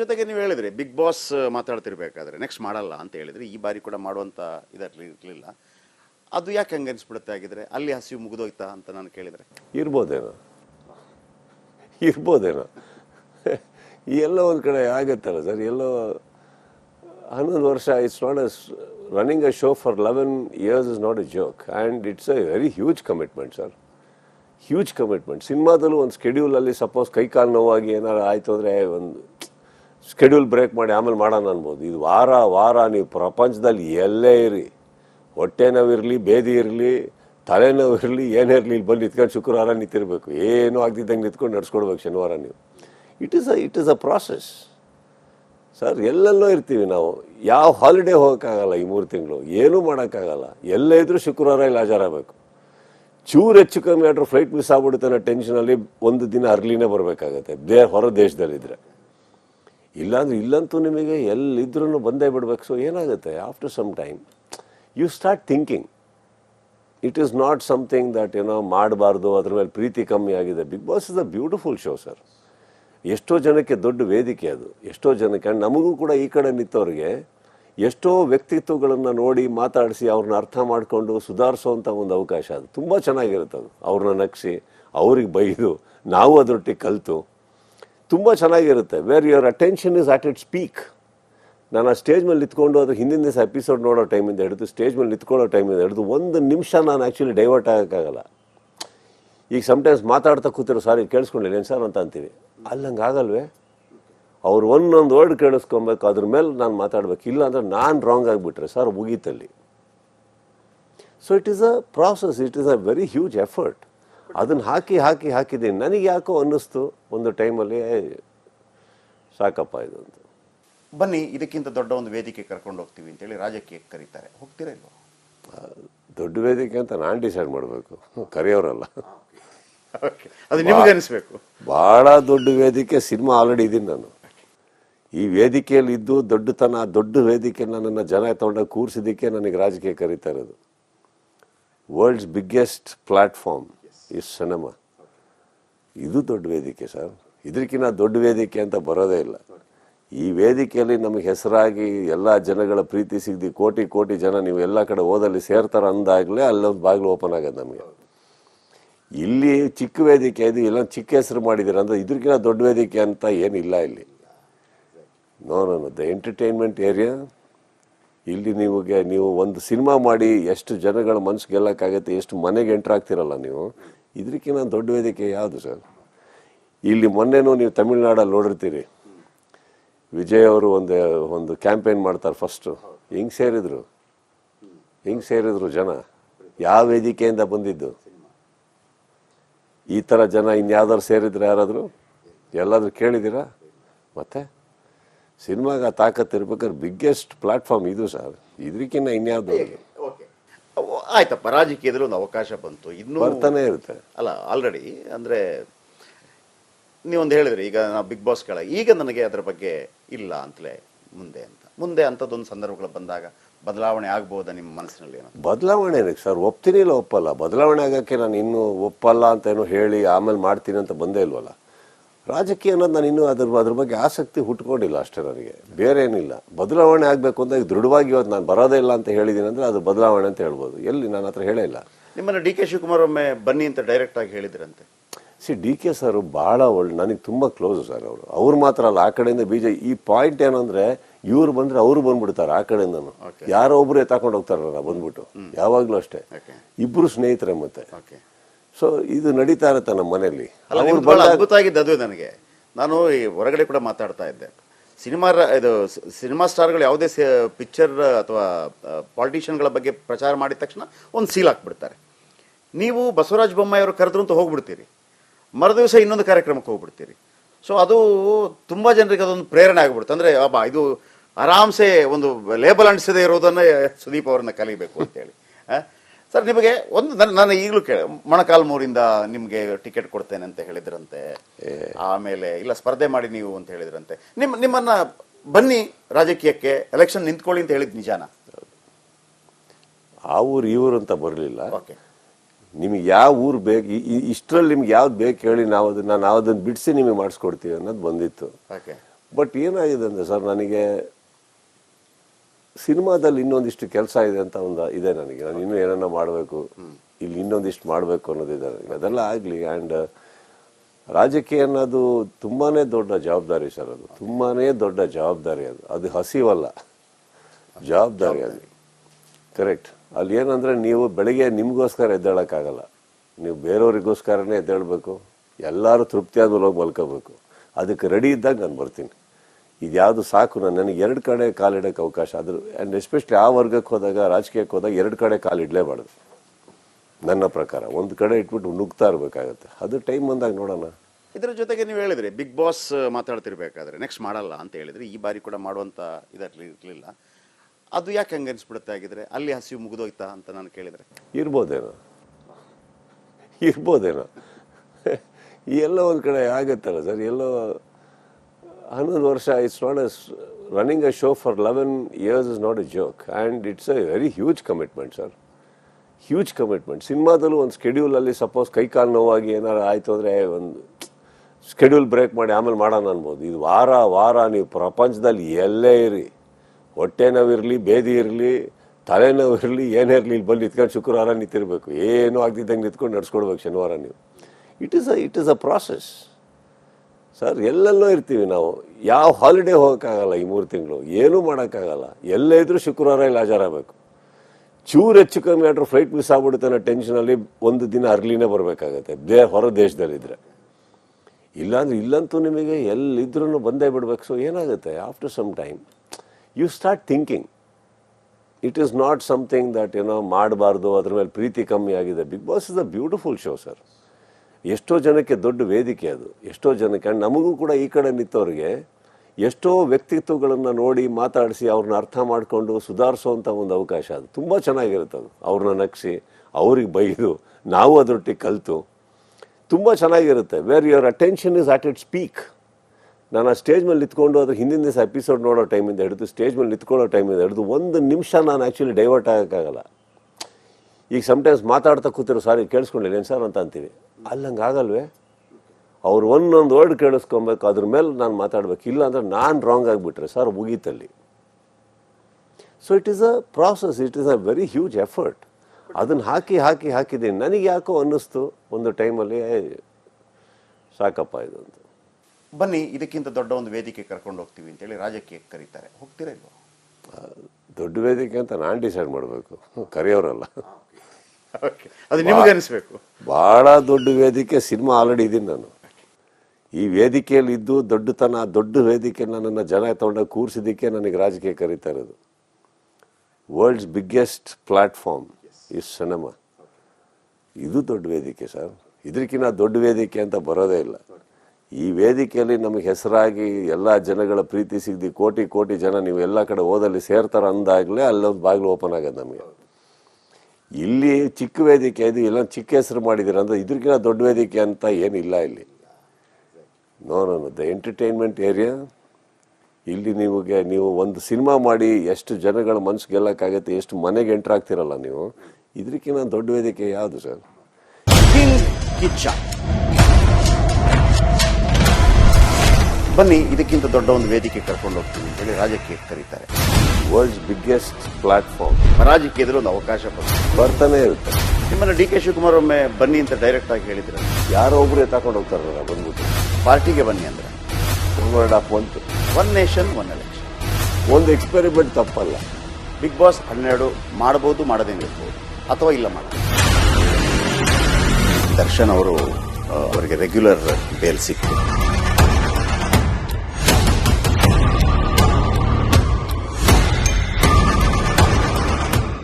ಜೊತೆಗೆ ನೀವು ಹೇಳಿದ್ರಿ ಬಿಗ್ ಬಾಸ್ ಮಾತಾಡ್ತಿರ್ಬೇಕಾದ್ರೆ ನೆಕ್ಸ್ಟ್ ಮಾಡಲ್ಲ ಅಂತ ಹೇಳಿದ್ರಿ, ಈ ಬಾರಿ ಕೂಡ ಮಾಡುವಂಥ ಇರಲಿಲ್ಲ. ಅದು ಯಾಕೆ ಹಂಗೆ ಅನಿಸ್ಬಿಡುತ್ತೆ ಆಗಿದ್ರೆ ಅಲ್ಲಿ ಹಸಿವು ಮುಗಿದೋಯ್ತಾ ಅಂತ ನಾನು ಕೇಳಿದರೆ? ಇರ್ಬೋದೇನೋ. ಇರ್ಬೋದೇನೋ. ಎಲ್ಲೋ ಒಂದು ಕಡೆ ಆಗತ್ತಲ್ಲ ಸರ್, ಎಲ್ಲೋ ಹನ್ನೊಂದು ವರ್ಷ it's not a running a show for eleven years is not a joke and it's a very huge commitment sir huge commitment ಸಿನಿಮಾದಲ್ಲೂ ಒಂದು ಸ್ಕೆಡ್ಯೂಲಲ್ಲಿ ಸಪೋಸ್ ಕೈ ಕಾಲು ನೋವಾಗಿ ಏನಾರು ಆಯಿತು ಅಂದರೆ, ಒಂದು ಸ್ಕೆಡ್ಯೂಲ್ ಬ್ರೇಕ್ ಮಾಡಿ ಆಮೇಲೆ ಮಾಡೋಣ ಅನ್ಬೋದು. ಇದು ವಾರ ವಾರ ನೀವು ಪ್ರಪಂಚದಲ್ಲಿ ಎಲ್ಲೇ ಇರಿ. ಹೊಟ್ಟೆ ನೋವಿರಲಿ, ಬೇದಿ ಇರಲಿ ತಲೆನೋವು ಇರಲಿ ಏನೇ ಇರಲಿ, ಇಲ್ಲಿ ಬಂದು ನಿಂತ್ಕೊಂಡು ಶುಕ್ರವಾರ ನಿಂತಿರ್ಬೇಕು. ಏನೂ ಆಗ್ತಿದ್ದಂಗೆ ನಿಂತ್ಕೊಂಡು ನಡ್ಸ್ಕೊಡ್ಬೇಕು ಶನಿವಾರ ನೀವು. It is a it is a process sir, ಎಲ್ಲೆಲ್ಲೋ ಇರ್ತೀವಿ ನಾವು. ಯಾವ ಹಾಲಿಡೇ ಹೋಗೋಕ್ಕಾಗಲ್ಲ ಈ ಮೂರು ತಿಂಗಳು. ಏನೂ ಮಾಡೋಕ್ಕಾಗಲ್ಲ. ಎಲ್ಲೇ ಇದ್ದರೂ ಶುಕ್ರವಾರ ಇಲ್ಲಿ ಹಾಜರಾಗಬೇಕು. ಚೂರು ಹೆಚ್ಚು ಕಮ್ಮಿ ಆದರೂ ಫ್ಲೈಟ್ ಮಿಸ್ ಆಗ್ಬಿಡುತ್ತೆ ಅನ್ನೋ ಟೆನ್ಷನಲ್ಲಿ ಒಂದು ದಿನ ಅರ್ಲಿನೇ ಬರಬೇಕಾಗತ್ತೆ. ದೇ ಹೊರ ದೇಶದಲ್ಲಿದ್ದರೆ ಇಲ್ಲಾಂದ್ರೆ ಇಲ್ಲಂತೂ ನಿಮಗೆ ಎಲ್ಲಿದ್ರೂ ಬಂದೇ ಬಿಡ್ಬೇಕು. ಸೊ ಏನಾಗುತ್ತೆ? After some time you start thinking it is not something that ಏನೋ ಮಾಡಬಾರ್ದು, ಅದ್ರ ಮೇಲೆ ಪ್ರೀತಿ ಕಮ್ಮಿ ಆಗಿದೆ. Bigg Boss is a beautiful show sir ಎಷ್ಟೋ ಜನಕ್ಕೆ ದೊಡ್ಡ ವೇದಿಕೆ ಅದು. ಎಷ್ಟೋ ಜನಕ್ಕೆ ನಮಗೂ ಕೂಡ ಈ ಕಡೆ ನಿಂತವ್ರಿಗೆ ಎಷ್ಟೋ ವ್ಯಕ್ತಿತ್ವಗಳನ್ನು ನೋಡಿ ಮಾತಾಡಿಸಿ ಅವ್ರನ್ನ ಅರ್ಥ ಮಾಡಿಕೊಂಡು ಸುಧಾರಿಸೋವಂಥ ಒಂದು ಅವಕಾಶ ಅದು. ತುಂಬ ಚೆನ್ನಾಗಿರುತ್ತೆ ಅದು. ಅವ್ರನ್ನ ನಗಿಸಿ, ಅವ್ರಿಗೆ ಬೈದು, ನಾವು ಅದರೊಟ್ಟಿಗೆ ಕಲಿತು ತುಂಬ ಚೆನ್ನಾಗಿರುತ್ತೆ where your attention is at its peak ನಾನು ಆ ಸ್ಟೇಜ್ ಮೇಲೆ ನಿಂತ್ಕೊಂಡು ಅದ್ರ ಹಿಂದಿನ ದಿವಸ ಎಪಿಸೋಡ್ ನೋಡೋ ಟೈಮಿಂದ ಹಿಡಿದು ಸ್ಟೇಜ್ ಮೇಲೆ ನಿಂತ್ಕೊಳ್ಳೋ ಟೈಮಿಂದ ಹಿಡಿದು ಒಂದು ನಿಮಿಷ ನಾನು ಆ್ಯಕ್ಚುಲಿ ಡೈವರ್ಟ್ ಆಗೋಕ್ಕಾಗಲ್ಲ. ಈಗ ಸಮ್ಟೈಮ್ಸ್ ಮಾತಾಡ್ತಾ ಕೂತಿರೋ ಸಾರಿ ಕೇಳಿಸ್ಕೊಂಡಿಲ್ಲ, ಏನು ಸರ್ ಅಂತ ಅಂತೀವಿ. ಅಲ್ಲಿ ಹಂಗೆ ಆಗಲ್ವೇ ಅವ್ರು ಒಂದೊಂದು ವರ್ಡ್ ಕೇಳಿಸ್ಕೊಬೇಕು, ಅದ್ರ ಮೇಲೆ ನಾನು ಮಾತಾಡ್ಬೇಕು. ಇಲ್ಲ ಅಂದರೆ ನಾನು ರಾಂಗ್ ಆಗಿಬಿಟ್ರೆ sir ಮುಗೀತಲ್ಲಿ. So it is a process it is a very huge effort ಅದನ್ನು ಹಾಕಿ ಹಾಕಿ ಹಾಕಿದ್ದೀನಿ ನನಗೆ ಯಾಕೋ ಅನ್ನಿಸ್ತು ಒಂದು ಟೈಮಲ್ಲಿ ಸಾಕಪ್ಪ ಇದು ಅಂತ. ಬನ್ನಿ ಇದಕ್ಕಿಂತ ದೊಡ್ಡ ಒಂದು ವೇದಿಕೆ ಕರ್ಕೊಂಡು ಹೋಗ್ತೀವಿ ಅಂತೇಳಿ ರಾಜಕೀಯಕ್ಕೆ ಕರೀತಾರೆ. ಹೋಗ್ತೀರಾ ಇಲ್ವ? ದೊಡ್ಡ ವೇದಿಕೆ ಅಂತ ನಾನು ಡಿಸೈಡ್ ಮಾಡಬೇಕು. ಕರೆಯೋರಲ್ಲ. ಅದು ನಿಮಗೆ ಅನಿಸ್ಬೇಕು. ಭಾಳ ದೊಡ್ಡ ವೇದಿಕೆ ಸಿನಿಮಾ ಆಲ್ರೆಡಿ ಇದ್ದೀನಿ ನಾನು. ಈ ವೇದಿಕೆಯಲ್ಲಿ ಇದ್ದು ದೊಡ್ಡತನ ದೊಡ್ಡ ವೇದಿಕೆ ನನ್ನನ್ನು ಜನ ತಗೊಂಡಾಗ ಕೂರಿಸಿದ್ದಕ್ಕೆ ನನಗೆ ರಾಜಕೀಯ ಕರೀತಾ ಇರೋದು. World's biggest platform is cinema. ಇದು ದೊಡ್ಡ ವೇದಿಕೆ ಸರ್. ಇದಕ್ಕಿಂತ ದೊಡ್ಡ ವೇದಿಕೆ ಅಂತ ಬರೋದೇ ಇಲ್ಲ. ಈ ವೇದಿಕೆಯಲ್ಲಿ ನಮಗೆ ಹೆಸರಾಗಿ ಎಲ್ಲ ಜನಗಳ ಪ್ರೀತಿ ಸಿಗದಿ, ಕೋಟಿ ಕೋಟಿ ಜನ ನೀವು ಎಲ್ಲ ಕಡೆ ಓದಲ್ಲಿ ಸೇರ್ತಾರೆ ಅಂದಾಗಲೇ ಅಲ್ಲೊಂದು ಬಾಗಿಲು ಓಪನ್ ಆಗೋದು ನಮಗೆ. ಇಲ್ಲಿ ಚಿಕ್ಕ ವೇದಿಕೆ ಇದು ಇಲ್ಲ ಚಿಕ್ಕ ಹೆಸರು ಮಾಡಿದ್ದೀರ ಅಂದ್ರೆ ಇದ್ರಕ್ಕಿಂತ ದೊಡ್ಡ ವೇದಿಕೆ ಅಂತ ಏನಿಲ್ಲ ಇಲ್ಲಿ. No no the entertainment area ಇಲ್ಲಿ ನಿಮಗೆ ನೀವು ಒಂದು ಸಿನಿಮಾ ಮಾಡಿ ಎಷ್ಟು ಜನಗಳ ಮನ್ಸು ಗೆಲ್ಲಕ್ಕಾಗತ್ತೆ, ಎಷ್ಟು ಮನೆಗೆ ಎಂಟ್ರಾಗ್ತಿರಲ್ಲ ನೀವು ಇದಕ್ಕಿಂತ ದೊಡ್ಡ ವೇದಿಕೆ ಯಾವುದು ಸರ್? ಇಲ್ಲಿ ಮೊನ್ನೆನೂ ನೀವು ತಮಿಳ್ನಾಡಲ್ಲಿ ನೋಡಿರ್ತೀರಿ. ವಿಜಯ್ ಅವರು ಒಂದು ಒಂದು ಕ್ಯಾಂಪೇನ್ ಮಾಡ್ತಾರೆ ಫಸ್ಟು ಹಿಂಗೆ ಸೇರಿದ್ರು? ಹಿಂಗೆ ಸೇರಿದ್ರು ಜನ? ಯಾವ ವೇದಿಕೆಯಿಂದ ಬಂದಿದ್ದು? ಈ ಥರ ಜನ ಇನ್ಯಾವ್ದಾದ್ರು ಸೇರಿದ್ರೆ ಯಾರಾದರೂ? ಎಲ್ಲಾದರೂ ಕೇಳಿದ್ದೀರಾ? ಮತ್ತೆ? ಸಿನಿಮಾಗೆ ಆ ತಾಕತ್ತು ಇರ್ಬೇಕಾದ್ರೆ ಬಿಗ್ಗೆಸ್ಟ್ ಪ್ಲಾಟ್ಫಾರ್ಮ್ ಇದು ಸರ್. ಇದಕ್ಕಿಂತ ಇನ್ಯಾವುದು? ಆಯ್ತಪ್ಪ ರಾಜಕೀಯದಲ್ಲಿ ಒಂದು ಅವಕಾಶ ಬಂತು. ಇನ್ನೂ ಬರ್ತಾನೆ ಇರುತ್ತೆ. ಅಲ್ಲ ಆಲ್ರೆಡಿ ಅಂದ್ರೆ ನೀವೊಂದು ಹೇಳಿದ್ರಿ ಈಗ ನಾವು ಬಿಗ್ ಬಾಸ್ ಕೆಳ ಈಗ ನನಗೆ ಅದರ ಬಗ್ಗೆ ಇಲ್ಲ ಅಂತಲೇ ಮುಂದೆ ಅಂತ. ಮುಂದೆ ಅಂಥದ್ದೊಂದು ಸಂದರ್ಭಗಳು ಬಂದಾಗ ಬದಲಾವಣೆ ಆಗ್ಬೋದಾ ನಿಮ್ಮ ಮನಸ್ಸಿನಲ್ಲಿ ಏನೋ ಬದಲಾವಣೆ ಏನಕ್ಕೆ ಸರ್ ಒಪ್ತೀನಿ ಇಲ್ಲ ಒಪ್ಪಲ್ಲ. ಬದಲಾವಣೆ ಆಗೋಕ್ಕೆ ನಾನು ಇನ್ನೂ ಒಪ್ಪಲ್ಲ ಅಂತ ಏನೋ ಹೇಳಿ ಆಮೇಲೆ ಮಾಡ್ತೀನಿ ಅಂತ ಬಂದೇ ಇಲ್ವಲ್ಲ? ರಾಜಕೀಯ ಅನ್ನೋದು ನಾನು ಇನ್ನೂ ಅದ್ರ ಅದ್ರ ಬಗ್ಗೆ ಆಸಕ್ತಿ ಹುಟ್ಕೊಂಡಿಲ್ಲ ಅಷ್ಟೇ ನನಗೆ. ಬೇರೆ ಏನಿಲ್ಲ ಬದಲಾವಣೆ ಆಗಬೇಕು ಅಂತ ಈಗ ದೃಢವಾಗಿ ಇವತ್ತು ನಾನು ಬರೋದೇ ಇಲ್ಲ ಅಂತ ಹೇಳಿದ್ದೀನಿ ಅಂದರೆ ಅದು ಬದಲಾವಣೆ ಅಂತ ಹೇಳ್ಬೋದು. ಎಲ್ಲಿ? ನಾನು ಹತ್ರ ಹೇಳೇ ಇಲ್ಲ. ನಿಮ್ಮನ್ನು ಡಿ ಕೆ ಶಿವಕುಮಾರ್ ಒಮ್ಮೆ ಬನ್ನಿ ಅಂತ ಡೈರೆಕ್ಟ್ ಆಗಿ ಹೇಳಿದ್ರಂತೆ. ಸಿ ಡಿ ಕೆ ಸರ್ ಭಾಳ ಒಳ್ಳೆ ನನಗೆ ತುಂಬ ಕ್ಲೋಸ್ ಸರ್ ಅವರು. ಅವ್ರು ಮಾತ್ರ ಅಲ್ಲ ಆ ಕಡೆಯಿಂದ ಬಿ ಜೆ ಈ ಪಾಯಿಂಟ್ ಏನಂದ್ರೆ ಇವ್ರು ಬಂದ್ರೆ ಅವರು ಬಂದ್ಬಿಡ್ತಾರೆ ಆ ಕಡೆಯಿಂದನು. ಯಾರೋ ಒಬ್ರು ಎತ್ತಾಕೊಂಡು ಹೋಗ್ತಾರಲ್ಲ ಬಂದ್ಬಿಟ್ಟು. ಯಾವಾಗಲೂ ಅಷ್ಟೇ. ಇಬ್ರು ಸ್ನೇಹಿತರೆ ಮತ್ತೆ. ಓಕೆ ಸೊ ಇದು ನಡೀತಾ ಇರುತ್ತೆ ನಮ್ಮ ಮನೆಯಲ್ಲಿ. ಅಲ್ಲ ನಿಮ್ದು ಬಹಳ ಅದ್ಭುತ ಆಗಿದ್ದು ಅದು ನನಗೆ. ನಾನು ಈ ಹೊರಗಡೆ ಕೂಡ ಮಾತಾಡ್ತಾ ಇದ್ದೆ. ಸಿನಿಮಾ ರ- ಇದು ಸ- ಸಿನಿಮಾ ಸ್ಟಾರ್ಗಳು ಯಾವುದೇ ಪಿಕ್ಚರ್ ಅಥವಾ ಪಾಲಿಟಿಷಿಯನ್ಗಳ ಬಗ್ಗೆ ಪ್ರಚಾರ ಮಾಡಿದ ತಕ್ಷಣ ಒಂದು ಸೀಲ್ ಹಾಕ್ಬಿಡ್ತಾರೆ. ನೀವು ಬಸವರಾಜ ಬೊಮ್ಮಾಯಿ ಅವರು ಕರೆದ್ರು ಅಂತ ಹೋಗ್ಬಿಡ್ತೀರಿ. ಮರುದಿವಸ ಇನ್ನೊಂದು ಕಾರ್ಯಕ್ರಮಕ್ಕೆ ಹೋಗ್ಬಿಡ್ತೀರಿ. ಸೊ ಅದು ತುಂಬ ಜನರಿಗೆ ಅದೊಂದು ಪ್ರೇರಣೆ ಆಗ್ಬಿಡುತ್ತೆ. ಅಂದರೆ ಅಬ್ಬ ಇದು ಆರಾಮ್ಸೆ ಒಂದು ಲೇಬಲ್ ಅಂಟಿಸದೇ ಇರೋದನ್ನೇ ಸುದೀಪ್ ಅವರನ್ನ ಕಲಿಬೇಕು ಅಂತೇಳಿ. ಆ? ಸರ್ ನಿಮಗೆ ಒಂದು ನನ್ನ ನಾನು ಈಗಲೂ ಕೇಳ ಮೊಣಕಾಲ್ಮೂರಿಂದ ನಿಮಗೆ ಟಿಕೆಟ್ ಕೊಡ್ತೇನೆ ಅಂತ ಹೇಳಿದ್ರಂತೆ. ಆಮೇಲೆ ಇಲ್ಲ ಸ್ಪರ್ಧೆ ಮಾಡಿ ನೀವು ಅಂತ ಹೇಳಿದ್ರಂತೆ. ನಿಮ್ಮ ನಿಮ್ಮನ್ನ ಬನ್ನಿ ರಾಜಕೀಯಕ್ಕೆ ಎಲೆಕ್ಷನ್ ನಿಂತ್ಕೊಳ್ಳಿ ಅಂತ ಹೇಳಿದ್ ನಿಜಾನ? ಆ ಊರು ಈ ಊರು ಅಂತ ಬರಲಿಲ್ಲ. ಓಕೆ. ನಿಮಗೆ ಯಾವ ಊರು ಬೇಕು ಇಷ್ಟರಲ್ಲಿ ನಿಮ್ಗೆ ಯಾವ್ದು ಬೇಕು ಹೇಳಿ ನಾವು ಅದನ್ನ ನಾವು ಅದನ್ನ ಬಿಡಿಸಿ ನಿಮಗೆ ಮಾಡಿಸ್ಕೊಡ್ತೀವಿ ಅನ್ನೋದು ಬಂದಿತ್ತು. ಓಕೆ. ಬಟ್ ಏನಾಗಿದೆ ಅಂದರೆ ಸರ್ ನನಗೆ ಸಿನಿಮಾದಲ್ಲಿ ಇನ್ನೊಂದಿಷ್ಟು ಕೆಲಸ ಇದೆ ಅಂತ ಒಂದು ಇದೆ ನನಗೆ. ನಾನು ಇನ್ನೂ ಏನನ್ನ ಮಾಡಬೇಕು, ಇಲ್ಲಿ ಇನ್ನೊಂದಿಷ್ಟು ಮಾಡಬೇಕು ಅನ್ನೋದಿದೆ ನನಗೆ. ಅದೆಲ್ಲ ಆಗಲಿ ಆ್ಯಂಡ್ ರಾಜಕೀಯ ಅನ್ನೋದು ತುಂಬಾ ದೊಡ್ಡ ಜವಾಬ್ದಾರಿ ಸರ್ ಅದು. ತುಂಬಾ ದೊಡ್ಡ ಜವಾಬ್ದಾರಿ ಅದು. ಅದು ಹಸಿವಲ್ಲ. ಜವಾಬ್ದಾರಿ ಅದು. ಕರೆಕ್ಟ್ ಅಲ್ಲಿ ಏನಂದರೆ ನೀವು ಬೆಳಿಗ್ಗೆ ನಿಮಗೋಸ್ಕರ ಎದ್ದೇಳೋಕ್ಕಾಗಲ್ಲ. ನೀವು ಬೇರೆಯವ್ರಿಗೋಸ್ಕರನೇ ಎದ್ದೇಳಬೇಕು. ಎಲ್ಲರೂ ತೃಪ್ತಿಯಾದ ಹೋಗಿ ಮಲ್ಕೋಬೇಕು. ಅದಕ್ಕೆ ರೆಡಿ ಇದ್ದಾಗ ನಾನು ಬರ್ತೀನಿ. ಇದ್ಯಾವುದು ಸಾಕು ನಾನು ನನಗೆ ಎರಡು ಕಡೆ ಕಾಲಿಡೋಕೆ ಅವಕಾಶ. ಆದರೂ ಆ್ಯಂಡ್ ಎಸ್ಪೆಷಲಿ ಆ ವರ್ಗಕ್ಕೆ ಹೋದಾಗ ರಾಜಕೀಯಕ್ಕೆ ಹೋದಾಗ ಎರಡು ಕಡೆ ಕಾಲಿಡಲೇಬಾರ್ದು ನನ್ನ ಪ್ರಕಾರ. ಒಂದು ಕಡೆ ಇಟ್ಬಿಟ್ಟು ನುಗ್ತಾ ಇರಬೇಕಾಗತ್ತೆ. ಅದು ಟೈಮ್ ಬಂದಾಗ ನೋಡೋಣ. ಇದರ ಜೊತೆಗೆ ನೀವು ಹೇಳಿದ್ರಿ ಬಿಗ್ ಬಾಸ್ ಮಾತಾಡ್ತಿರ್ಬೇಕಾದ್ರೆ ನೆಕ್ಸ್ಟ್ ಮಾಡಲ್ಲ ಅಂತ ಹೇಳಿದ್ರಿ ಈ ಬಾರಿ ಕೂಡ ಮಾಡುವಂಥ ಇದರಲ್ಲಿ ಇರಲಿಲ್ಲ. ಅದು ಯಾಕೆ ಹಂಗೆ ಅನಿಸ್ಬಿಡುತ್ತೆ ಆಗಿದ್ರೆ ಅಲ್ಲಿ ಹಸಿವು ಮುಗಿದೋಯ್ತಾ ಅಂತ ನಾನು ಕೇಳಿದರೆ? ಇರ್ಬೋದೇನೋ. ಇರ್ಬೋದೇನೋ. ಎಲ್ಲೋ ಒಂದು ಕಡೆ ಆಗುತ್ತಲ್ಲ ಸರ್ ಎಲ್ಲೋ ಹನ್ನೊಂದು ವರ್ಷ it's not a running a show for eleven years is not a joke and it's a very huge commitment sir huge commitment ಸಿನಿಮಾದಲ್ಲೂ ಒಂದು ಸ್ಕೆಡ್ಯೂಲಲ್ಲಿ ಸಪೋಸ್ ಕೈ ಕಾಲು ನೋವಾಗಿ ಏನಾರು ಆಯಿತು ಅಂದರೆ ಒಂದು ಸ್ಕೆಡ್ಯೂಲ್ ಬ್ರೇಕ್ ಮಾಡಿ ಆಮೇಲೆ ಮಾಡೋಣ ಅನ್ಬೋದು. ಇದು ವಾರ ವಾರ ನೀವು ಪ್ರಪಂಚದಲ್ಲಿ ಎಲ್ಲೇ ಇರಿ. ಹೊಟ್ಟೆ ನೋವಿರಲಿ, ಬೇದಿ ಇರಲಿ ತಲೆನೋವು ಇರಲಿ ಏನೇ ಇರಲಿ, ಇಲ್ಲಿ ಬಂದು ನಿಂತ್ಕೊಂಡು ಶುಕ್ರವಾರ ನಿಂತಿರಬೇಕು. ಏನೂ ಆಗ್ತಿದ್ದಂಗೆ ನಿಂತ್ಕೊಂಡು ನಡ್ಸ್ಕೊಡ್ಬೇಕು ಶನಿವಾರ ನೀವು. It is a it is a process sir, ಎಲ್ಲೆಲ್ಲೋ ಇರ್ತೀವಿ ನಾವು. ಯಾವ ಹಾಲಿಡೇ ಹೋಗೋಕ್ಕಾಗಲ್ಲ ಈ ಮೂರು ತಿಂಗಳು. ಏನೂ ಮಾಡೋಕ್ಕಾಗಲ್ಲ. ಎಲ್ಲೇ ಇದ್ದರೂ ಶುಕ್ರವಾರ ಇಲ್ಲಿ ಹಾಜರಾಗಬೇಕು. ಚೂರು ಹೆಚ್ಚು ಕಮ್ಮಿ ಆದರೂ ಫ್ಲೈಟ್ ಮಿಸ್ ಆಗ್ಬಿಡುತ್ತೆ ಅನ್ನೋ ಟೆನ್ಷನಲ್ಲಿ ಒಂದು ದಿನ ಅರ್ಲಿನೇ ಬರಬೇಕಾಗತ್ತೆ. ದೇ, ಹೊರ ದೇಶದಲ್ಲಿದ್ದರೆ ಇಲ್ಲಾಂದ್ರೆ ಇಲ್ಲಂತೂ ನಿಮಗೆ ಎಲ್ಲಿದ್ರೂ ಬಂದೇ ಬಿಡಬೇಕು. ಸೊ ಏನಾಗುತ್ತೆ? After some time you start thinking it is not something that ಏನೋ ಮಾಡಬಾರ್ದು. ಅದ್ರ ಮೇಲೆ ಪ್ರೀತಿ ಕಮ್ಮಿ ಆಗಿದೆ. Bigg Boss is a beautiful show sir ಎಷ್ಟೋ ಜನಕ್ಕೆ ದೊಡ್ಡ ವೇದಿಕೆ ಅದು. ಎಷ್ಟೋ ಜನಕ್ಕೆ ನಮಗೂ ಕೂಡ ಈ ಕಡೆ ನಿಂತವ್ರಿಗೆ ಎಷ್ಟೋ ವ್ಯಕ್ತಿತ್ವಗಳನ್ನು ನೋಡಿ ಮಾತಾಡಿಸಿ ಅವ್ರನ್ನ ಅರ್ಥ ಮಾಡಿಕೊಂಡು ಸುಧಾರಿಸುವಂಥ ಒಂದು ಅವಕಾಶ ಅದು. ತುಂಬ ಚೆನ್ನಾಗಿರುತ್ತೆ ಅದು. ಅವ್ರನ್ನ ನಗಿಸಿ, ಅವ್ರಿಗೆ ಬೈದು, ನಾವು ಅದರೊಟ್ಟಿಗೆ ಕಲಿತು. ತುಂಬ ಚೆನ್ನಾಗಿರುತ್ತೆ. Where your attention is at its peak ನಾನು ಆ ಸ್ಟೇಜ್ ಮೇಲೆ ನಿಂತ್ಕೊಂಡು ಅದ್ರ ಹಿಂದಿನ ದಿವಸ ಎಪಿಸೋಡ್ ನೋಡೋ ಟೈಮಿಂದ ಹಿಡಿದು ಸ್ಟೇಜ್ ಮೇಲೆ ನಿಂತ್ಕೊಳ್ಳೋ ಟೈಮಿಂದ ಹಿಡಿದು ಒಂದು ನಿಮಿಷ ನಾನು ಆ್ಯಕ್ಚುಲಿ ಡೈವರ್ಟ್ ಆಗೋಕ್ಕಾಗಲ್ಲ. ಈಗ ಸಮ್ಟೈಮ್ಸ್ ಮಾತಾಡ್ತಾ ಕೂತಿರೋ ಸಾರಿ ಕೇಳಿಸ್ಕೊಂಡಿಲ್ಲ ಏನು ಸರ್ ಅಂತ ಅಂತೀವಿ. ಅಲ್ಲಂಗೆ ಆಗಲ್ವೇ? ಅವ್ರು ಒಂದೊಂದು ವರ್ಡ್ ಕೇಳಿಸ್ಕೊಬೇಕು ಅದ್ರ ಮೇಲೆ ನಾನು ಮಾತಾಡ್ಬೇಕು. ಇಲ್ಲ ಅಂದರೆ ನಾನು ರಾಂಗ್ ಆಗಿಬಿಟ್ರೆ sir ಮುಗೀತಲ್ಲಿ. So it is a process it is a very huge effort ಅದನ್ನು ಹಾಕಿ ಹಾಕಿ ಹಾಕಿದ್ದೀನಿ. ನನಗೆ ಯಾಕೋ ಅನ್ನಿಸ್ತು ಒಂದು ಟೈಮಲ್ಲಿ ಸಾಕಪ್ಪ ಇದು ಅಂತ. ಬನ್ನಿ ಇದಕ್ಕಿಂತ ದೊಡ್ಡ ಒಂದು ವೇದಿಕೆ ಕರ್ಕೊಂಡು ಹೋಗ್ತೀವಿ ಅಂತೇಳಿ ರಾಜಕೀಯಕ್ಕೆ ಕರೀತಾರೆ. ಹೋಗ್ತೀರಾ ಇಲ್ವಾ? ದೊಡ್ಡ ವೇದಿಕೆ ಅಂತ ನಾನು ಡಿಸೈಡ್ ಮಾಡಬೇಕು. ಕರೆಯೋರಲ್ಲ. ಅದು ನಿಮಗೆ ಅನಿಸ್ಬೇಕು. ಭಾಳ ದೊಡ್ಡ ವೇದಿಕೆ ಸಿನಿಮಾ ಆಲ್ರೆಡಿ ಇದ್ದೀನಿ ನಾನು. ಈ ವೇದಿಕೆಯಲ್ಲಿ ಇದ್ದು ದೊಡ್ಡತನ, ದೊಡ್ಡ ವೇದಿಕೆ ನನ್ನನ್ನು ಜನ ತಗೊಂಡಾಗ ಕೂರಿಸಿದ್ದಕ್ಕೆ ನನಗೆ ರಾಜಕೀಯ ಕರೀತಾ ಇರೋದು. World's biggest platform is cinema ಇದು ದೊಡ್ಡ ವೇದಿಕೆ ಸರ್ ಇದಕ್ಕಿಂತ ದೊಡ್ಡ ವೇದಿಕೆ ಅಂತ ಬರೋದೇ ಇಲ್ಲ. ಈ ವೇದಿಕೆಯಲ್ಲಿ ನಮಗೆ ಹೆಸರಾಗಿ ಎಲ್ಲ ಜನಗಳ ಪ್ರೀತಿ ಸಿಗದಿ, ಕೋಟಿ ಕೋಟಿ ಜನ ನೀವು ಎಲ್ಲ ಕಡೆ ಓದಲ್ಲಿ ಸೇರ್ತಾರೆ ಅಂದಾಗಲೇ ಅಲ್ಲೊಂದು ಬಾಗಿಲು ಓಪನ್ ಆಗೋದು ನಮಗೆ. ಇಲ್ಲಿ ಚಿಕ್ಕ ವೇದಿಕೆ ಇದು ಇಲ್ಲ ಚಿಕ್ಕ ಹೆಸರು ಮಾಡಿದ್ದೀರ ಅಂದ್ರೆ ಇದ್ರಕ್ಕಿಂತ ದೊಡ್ಡ ವೇದಿಕೆ ಅಂತ ಏನಿಲ್ಲ ಇಲ್ಲಿ. No no the entertainment area ಇಲ್ಲಿ ನಿಮಗೆ ನೀವು ಒಂದು ಸಿನಿಮಾ ಮಾಡಿ ಎಷ್ಟು ಜನಗಳ ಮನ್ಸು ಗೆಲ್ಲಕ್ಕಾಗತ್ತೆ, ಎಷ್ಟು ಮನೆಗೆ ಎಂಟ್ರ್ ಆಗ್ತಿರಲ್ಲ ನೀವು ಇದಕ್ಕಿಂತ ದೊಡ್ಡ ವೇದಿಕೆ ಯಾವುದು ಸರ್? ಬನ್ನಿ, ಇದಕ್ಕಿಂತ ದೊಡ್ಡ ಒಂದು ವೇದಿಕೆ ಕರ್ಕೊಂಡು ಹೋಗ್ತೀನಿ ಅಂತೇಳಿ ರಾಜಕೀಯ ಕರೀತಾರೆ. ವರ್ಲ್ಡ್ಸ್ ಬಿಗ್ಗೆಸ್ಟ್ ಪ್ಲಾಟ್ಫಾರ್ಮ್ ರಾಜಕೀಯದಲ್ಲಿ ಒಂದು ಅವಕಾಶ ಬರ್ತಾನೆ ಇರುತ್ತೆ. ನಿಮ್ಮನ್ನ ಡಿ ಕೆ ಶಿವಕುಮಾರ್ ಒಮ್ಮೆ ಬನ್ನಿ ಅಂತ ಡೈರೆಕ್ಟ್ ಆಗಿ ಹೇಳಿದ್ರೆ? ಯಾರೋ ಒಬ್ರು ತಗೊಂಡು ಹೋಗ್ತಾರಲ್ಲ ಬಂದ್ಬಿಟ್ಟು. ಪಾರ್ಟಿಗೆ ಬನ್ನಿ ಅಂದ್ರೆ? Word of one one nation one election ಒಂದು ಎಕ್ಸ್ಪೆರಿಮೆಂಟ್ ತಪ್ಪಲ್ಲ. ಬಿಗ್ ಬಾಸ್ ಹನ್ನೆರಡು ಮಾಡಬಹುದು ಮಾಡದೇನಿರ್ಬೋದು ಅಥವಾ ಇಲ್ಲ ಮಾಡ. ದರ್ಶನ್ ಅವರು ಅವರಿಗೆ ರೆಗ್ಯುಲರ್ ಬೇಲ್ ಸಿಕ್ತು